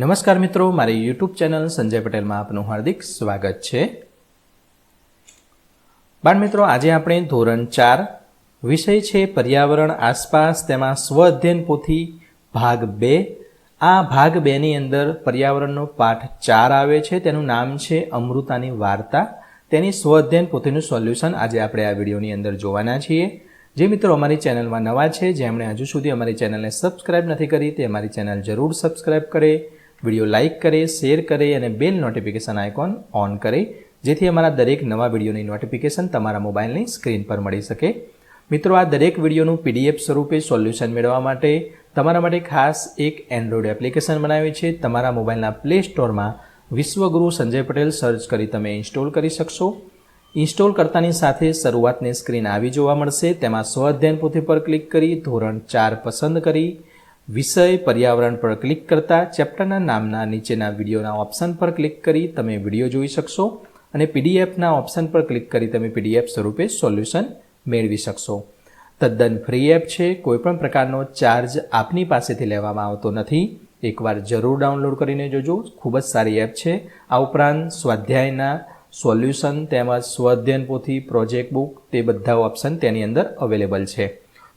નમસ્કાર મિત્રો, મારી યુટ્યુબ ચેનલ સંજય પટેલમાં આપનું હાર્દિક સ્વાગત છે. બાળ મિત્રો, આજે આપણે ધોરણ ચાર, વિષય છે પર્યાવરણ આસપાસ તેમાં સ્વ અધ્યયન પોથી ભાગ બે. આ ભાગ બેની અંદર પર્યાવરણનો પાઠ ચાર આવે છે, તેનું નામ છે અમૃતાની વાર્તા. તેની સ્વ અધ્યયન પોથીનું સોલ્યુશન આજે આપણે આ વિડીયોની અંદર જોવાના છીએ. જે મિત્રો અમારી ચેનલમાં નવા છે, જેમણે હજુ સુધી અમારી ચેનલને સબસ્ક્રાઇબ નથી કરી, તે અમારી ચેનલ જરૂર સબસ્ક્રાઇબ કરે. વીડિયો લાઇક કરે, શેર કરે અને બેલ નોટિફિકેશન આઇકોન ઓન કરે, જેથી અમારા દરેક નવા વિડીયોની નોટિફિકેશન તમારા મોબાઈલની સ્ક્રીન પર મળી શકે. મિત્રો, આ દરેક વિડીયોનું પીડીએફ સ્વરૂપે સોલ્યુશન મેળવવા માટે તમારા માટે ખાસ એક એન્ડ્રોઈડ એપ્લિકેશન બનાવી છે. તમારા મોબાઈલના પ્લે સ્ટોરમાં વિશ્વગુરુ સંજય પટેલ સર્ચ કરી તમે ઇન્સ્ટોલ કરી શકશો. ઇન્સ્ટોલ કરતાની સાથે શરૂઆતની સ્ક્રીન આવી જોવા મળશે. તેમાં સ્વ અધ્યયન પોથી પર ક્લિક કરી, ધોરણ ચાર પસંદ કરી વિષય પર્યાવરણ પર ક્લિક કરતા ચેપ્ટરના નામના નીચેના વિડીયોના ઓપ્શન પર ક્લિક કરી તમે વીડિયો જોઈ શકશો અને પીડીએફના ઓપ્શન પર ક્લિક કરી તમે પીડીએફ સ્વરૂપે સોલ્યુશન મેળવી શકશો. તદ્દન ફ્રી એપ છે, કોઈપણ પ્રકારનો ચાર્જ આપની પાસેથી લેવામાં આવતો નથી. એકવાર જરૂર ડાઉનલોડ કરીને જોજો, ખૂબ જ સારી એપ છે. આ ઉપરાંત સ્વાધ્યાયના સોલ્યુશન તેમજ સ્વઅધ્યયન પોથી પ્રોજેક્ટ બુક તે બધા ઓપ્શન તેની અંદર અવેલેબલ છે.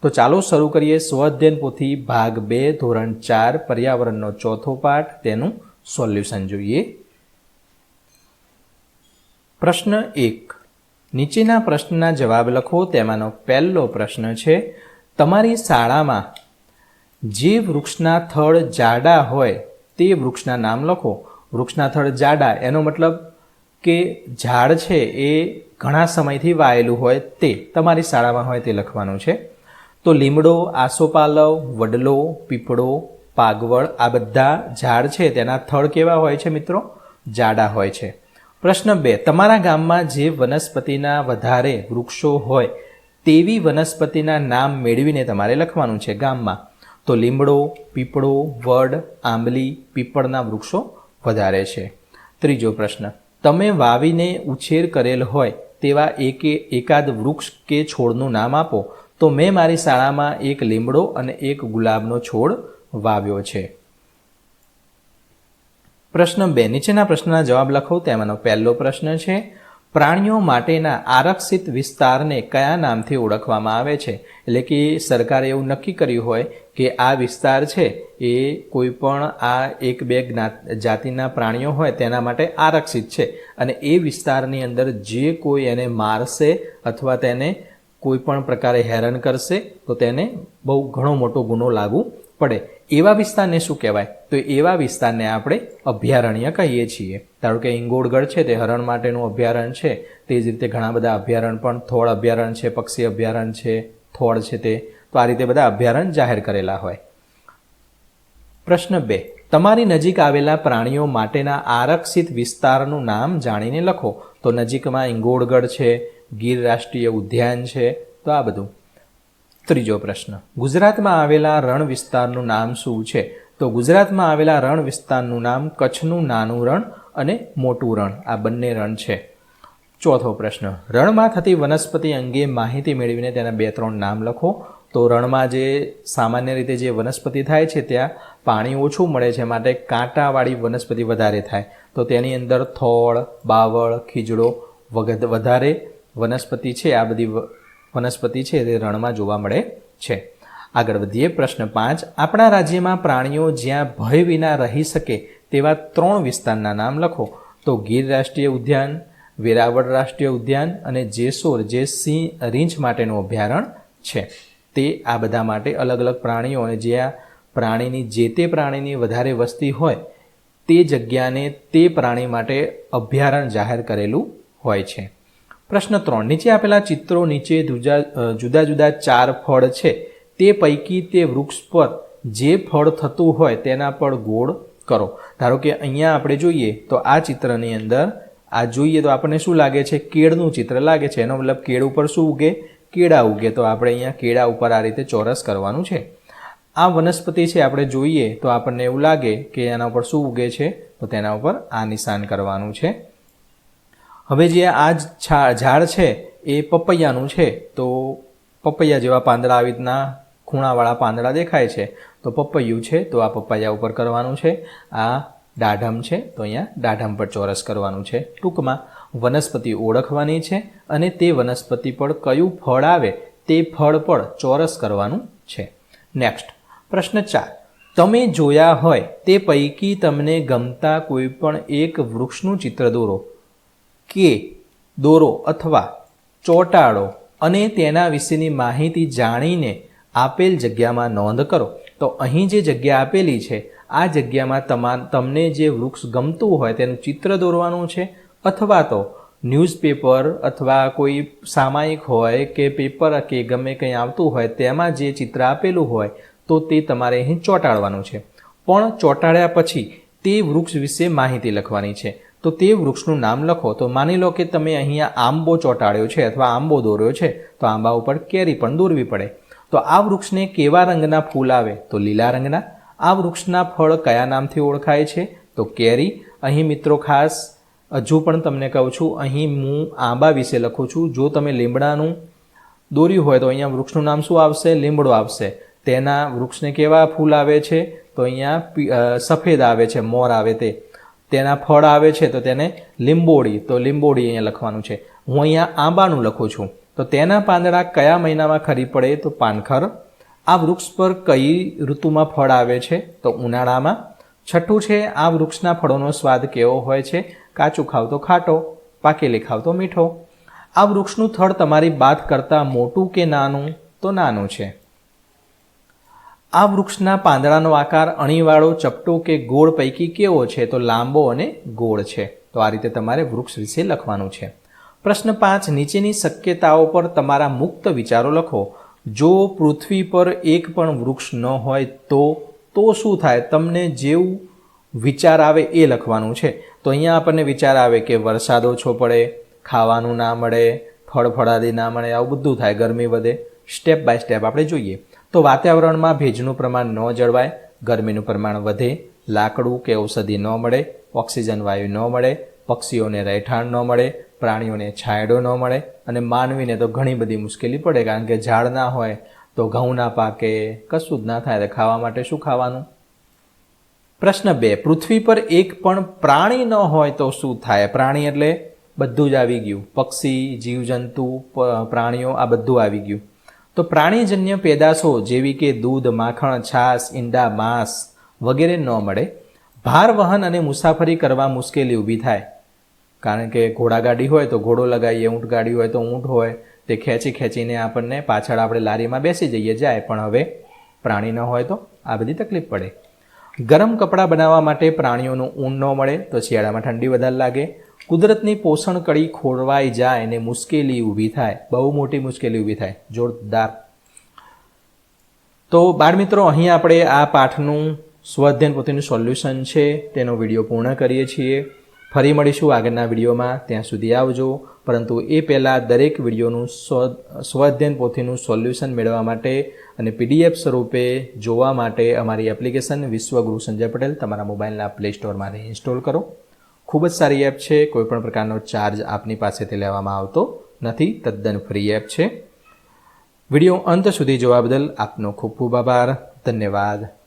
તો ચાલો શરૂ કરીએ સ્વઅધ્યયન પોથી ભાગ બે, ધોરણ ચાર, પર્યાવરણનો ચોથો પાઠ. તેનું સોલ્યુશન જોઈએ. પ્રશ્ન એક. નીચેના પ્રશ્નના જવાબ લખો. તેમાંનો પહેલો પ્રશ્ન છે, તમારી શાળામાં જે વૃક્ષના થડ જાડા હોય તે વૃક્ષના નામ લખો. વૃક્ષના થડ જાડા, એનો મતલબ કે ઝાડ છે એ ઘણા સમયથી વાયેલું હોય તે. તમારી શાળામાં હોય તે લખવાનું છે. તો લીમડો, આસોપાલવ, વડલો, પીપળો, પાગવળ આ બધા ઝાડ છે. તેના થડ કેવા હોય છે મિત્રો? જાડા હોય છે. પ્રશ્ન બે, તમારા ગામમાં જે વનસ્પતિના વધારે વૃક્ષો હોય, તેવી વનસ્પતિના નામ મેળવીને તમારે લખવાનું છે ગામમાં. તો લીમડો, પીપળો, વડ, આંબલી, પીપળના વૃક્ષો વધારે છે. ત્રીજો પ્રશ્ન, તમે વાવીને ઉછેર કરેલ હોય તેવા એકે એકાદ વૃક્ષ કે છોડનું નામ આપો. તો મેં મારી શાળામાં એક લીમડો અને એક ગુલાબનો છોડ વાવ્યો છે. પ્રશ્ન બે. નીચેના પ્રશ્નના જવાબ લખો. તેમાંનો પહેલો પ્રશ્ન છે, પ્રાણીઓ માટેના આરક્ષિત વિસ્તારને કયા નામથી ઓળખવામાં આવે છે? એટલે કે સરકારે એવું નક્કી કર્યું હોય કે આ વિસ્તાર છે, એ કોઈ પણ આ એક બે જાતિના પ્રાણીઓ હોય તેના માટે આરક્ષિત છે. અને એ વિસ્તારની અંદર જે કોઈ એને મારશે અથવા તેને કોઈ પણ પ્રકારે હેરાન કરશે, તો તેને બહુ ઘણો મોટો ગુનો લાગુ પડે. એવા વિસ્તારને શું કહેવાય? તો એવા વિસ્તારને આપણે અભયારણ્ય કહીએ છીએ. ધારો કે ઇંગોળગઢ છે, તે હરણ માટેનું અભયારણ્ય છે. તે જ રીતે ઘણા બધા અભયારણ્ય પણ, થોળ અભયારણ્ય છે, પક્ષી અભયારણ્ય છે, થોળ છે તે. તો આ રીતે બધા અભયારણ્ય જાહેર કરેલા હોય. પ્રશ્ન બે. તમારી નજીક આવેલા પ્રાણીઓ માટેના આરક્ષિત વિસ્તારનું નામ જાણીને લખો. તો નજીકમાં ઇંગોળગઢ છે ગીર રાષ્ટ્રીય ઉદ્યાન છે. તો આ બધું. ત્રીજો પ્રશ્ન. ગુજરાતમાં આવેલા રણ વિસ્તારનું નામ શું છે? તો ગુજરાતમાં આવેલા રણ વિસ્તારનું નામ કચ્છનું નાનું રણ અને મોટું રણ. આ બંને રણ છે. ચોથો પ્રશ્ન. રણમાં થતી વનસ્પતિ અંગે માહિતી મેળવીને તેના બે ત્રણ નામ લખો. તો રણમાં જે સામાન્ય રીતે જે વનસ્પતિ થાય છે, ત્યાં પાણી ઓછું મળે છે માટે કાંટાવાળી વનસ્પતિ વધારે થાય. તો તેની અંદર થોળ, બાવળ, ખીજડો વગેરે વધારે વનસ્પતિ છે, આ બધી વનસ્પતિ છે, તે રણમાં જોવા મળે છે. આગળ વધીએ, પ્રશ્ન પાંચ. આપણા રાજ્યમાં પ્રાણીઓ જ્યાં ભય વિના રહી શકે તેવા ત્રણ વિસ્તારના નામ લખો. તો ગીર રાષ્ટ્રીય ઉદ્યાન, વેરાવળ રાષ્ટ્રીય ઉદ્યાન અને જેસોર, જે સિંહ રીંછ માટેનું અભયારણ્ય છે. તે આ બધા માટે અલગ અલગ પ્રાણીઓ અને જ્યાં પ્રાણીની, જે તે પ્રાણીની વધારે વસ્તી હોય, તે જગ્યાને તે પ્રાણી માટે અભયારણ્ય જાહેર કરેલું હોય છે. પ્રશ્ન ત્રણ. નીચે આપેલા ચિત્રો નીચે જુદા જુદા જુદા ચાર ફળ છે. તે પૈકી તે વૃક્ષ પર જે ફળ થતું હોય તેના પર ગોળ કરો. ધારો કે અહીંયા આપણે જોઈએ તો આ ચિત્રની અંદર, આ જોઈએ તો આપણને શું લાગે છે? કેળનું ચિત્ર લાગે છે. એનો મતલબ કેળ ઉપર શું ઉગે? કેળા ઉગે. તો આપણે અહીંયા કેળા ઉપર આ રીતે ચોરસ કરવાનું છે. આ વનસ્પતિ છે આપણે જોઈએ તો આપણને એવું લાગે કે એના ઉપર શું ઉગે છે? તો તેના ઉપર આ નિશાન કરવાનું છે. હવે જે આ ઝાડ છે, એ પપૈયાનું છે. તો પપૈયા જેવા પાંદડા આવી રીતના ખૂણાવાળા પાંદડા દેખાય છે. તો પપૈયું છે, તો આ પપૈયા ઉપર કરવાનું છે. આ દાઢમ છે, તો અહીંયા દાઢમ પર ચોરસ કરવાનું છે. ટૂંકમાં વનસ્પતિ ઓળખવાની છે અને તે વનસ્પતિ પર કયું ફળ આવે, તે ફળ પર ચોરસ કરવાનું છે. નેક્સ્ટ પ્રશ્ન ચાર. તમે જોયા હોય તે પૈકી તમને ગમતા કોઈ પણ એક વૃક્ષનું ચિત્ર દોરો. કે દોરો અથવા ચોંટાડો અને તેના વિશેની માહિતી જાણીને આપેલ જગ્યામાં નોંધ કરો. તો અહીં જે જગ્યા આપેલી છે, આ જગ્યામાં તમા, તમને જે વૃક્ષ ગમતું હોય તેનું ચિત્ર દોરવાનું છે અથવા તો ન્યૂઝપેપર અથવા કોઈ સામાયિક હોય કે પેપર કે ગમે કંઈ આવતું હોય તેમાં જે ચિત્ર આપેલું હોય તો તે તમારે અહીં ચોંટાડવાનું છે. પણ ચોંટાડ્યા પછી તે વૃક્ષ વિશે માહિતી લખવાની છે. તો તે વૃક્ષનું નામ લખો. તો માની લો કે તમે અહીંયા આંબો ચોંટાડ્યો છે અથવા આંબો દોર્યો છે, તો આંબા ઉપર કેરી પણ દોરવી પડે. તો આ વૃક્ષને કેવા રંગના ફૂલ આવે? તો લીલા રંગના. આ વૃક્ષના ફળ કયા નામથી ઓળખાય છે? તો કેરી. અહીં મિત્રો ખાસ, હજુ પણ તમને કહું છું, અહીં હું આંબા વિશે લખું છું. જો તમે લીમડાનું દોર્યું હોય તો અહીંયા વૃક્ષનું નામ શું આવશે? લીમડો આવશે. તેના વૃક્ષને કેવા ફૂલ આવે છે? તો અહીંયા સફેદ આવે છે, મોર આવે તે. તેના ફળ આવે છે તો તેને લીંબોડી તો લીંબોડી અહીંયા લખવાનું છે. હું અહીંયા આંબાનું લખું છું. તો તેના પાંદડા કયા મહિનામાં ખરી પડે તો પાનખર? આ વૃક્ષ પર કઈ ઋતુમાં ફળ આવે છે? તો ઉનાળામાં. છઠ્ઠું છે, આ વૃક્ષના ફળોનો સ્વાદ કેવો હોય છે? કાચું ખાવ તો ખાટો, પાકેલી ખાવ તો મીઠો. આ વૃક્ષનું થડ તમારી બાત કરતાં મોટું કે નાનું? તો નાનું છે. આ વૃક્ષના પાંદડાનો આકાર, અણીવાળો, ચપટો કે ગોળ પૈકી કેવો છે તો લાંબો અને ગોળ છે. તો આ રીતે તમારે વૃક્ષ વિશે લખવાનું છે. પ્રશ્ન પાંચ, નીચેની શક્યતાઓ પર તમારા મુક્ત વિચારો લખો. જો પૃથ્વી પર એક પણ વૃક્ષ ન હોય તો તો શું થાય? તમને જેવું વિચાર આવે એ લખવાનું છે. તો અહીંયા આપણને વિચાર આવે કે વરસાદ ઓછો પડે, ખાવાનું ના મળે ફળ ફળાદી ના મળે, આવું બધું થાય, ગરમી વધે. સ્ટેપ બાય સ્ટેપ આપણે જોઈએ. તો વાતાવરણમાં ભેજનું પ્રમાણ ન જળવાય, ગરમીનું પ્રમાણ વધે, લાકડું કે ઔષધિ ન મળે, ઓક્સિજન વાયુ ન મળે, પક્ષીઓને રહેઠાણ ન મળે, પ્રાણીઓને છાંયડો ન મળે અને માનવીને તો ઘણી બધી મુશ્કેલી પડે કારણ કે ઝાડ ના હોય તો ઘઉં ના પાકે, કશું જ ના થાય તો ખાવા માટે શું ખાવાનું? પ્રશ્ન બે, પૃથ્વી પર એક પણ પ્રાણી ન હોય તો શું થાય? પ્રાણી એટલે બધું જ આવી ગયું. પક્ષી, જીવજંતુ પ્રાણીઓ, આ બધું આવી ગયું. તો પ્રાણીજન્ય પેદાશો જેવી કે દૂધ, માખણ, છાશ, ઈંડા, માંસ વગેરે ન મળે. ભાર વહન અને મુસાફરી કરવા મુશ્કેલી ઊભી થાય. કારણ કે ઘોડાગાડી હોય તો ઘોડો લગાવીએ ઊંટ ગાડી હોય તો ઊંટ હોય, તે ખેંચી ખેંચીને આપણને પાછળ આપણે લારીમાં બેસી જઈએ જાય. પણ હવે પ્રાણી ન હોય તો આ બધી તકલીફ પડે. ગરમ કપડાં બનાવવા માટે પ્રાણીઓનું ઊન ન મળે તો શિયાળામાં ઠંડી વધારે લાગે. કુદરતની પોષણ કડી ખોરવાઈ જાય ને મુશ્કેલી ઊભી થાય. બહુ મોટી મુશ્કેલી ઊભી થાય. જોરદાર. તો બાળમિત્રો અહીં આપણે આ પાઠનું સ્વઅધ્યયન પોતાનું સોલ્યુશન છે. તેનો વીડિયો પૂર્ણ કરીએ છીએ. ફરી મળીશું આગળના વિડીયોમાં. ત્યાં સુધી આવજો. પરંતુ એ પહેલાં દરેક વિડીયોનું સ્વ સ્વઅધ્યયન પોથીનું સોલ્યુશન મેળવવા માટે અને પીડીએફ સ્વરૂપે જોવા માટે અમારી એપ્લિકેશન વિશ્વગુરુ સંજય પટેલ તમારા મોબાઈલના પ્લે સ્ટોરમાંથી ઇન્સ્ટોલ કરો. ખૂબ જ સારી એપ છે. કોઈપણ પ્રકારનો ચાર્જ આપની પાસેથી લેવામાં આવતો નથી. તદ્દન ફ્રી એપ છે. વીડિયો અંત સુધી જોવા બદલ આપનો ખૂબ ખૂબ આભાર. ધન્યવાદ.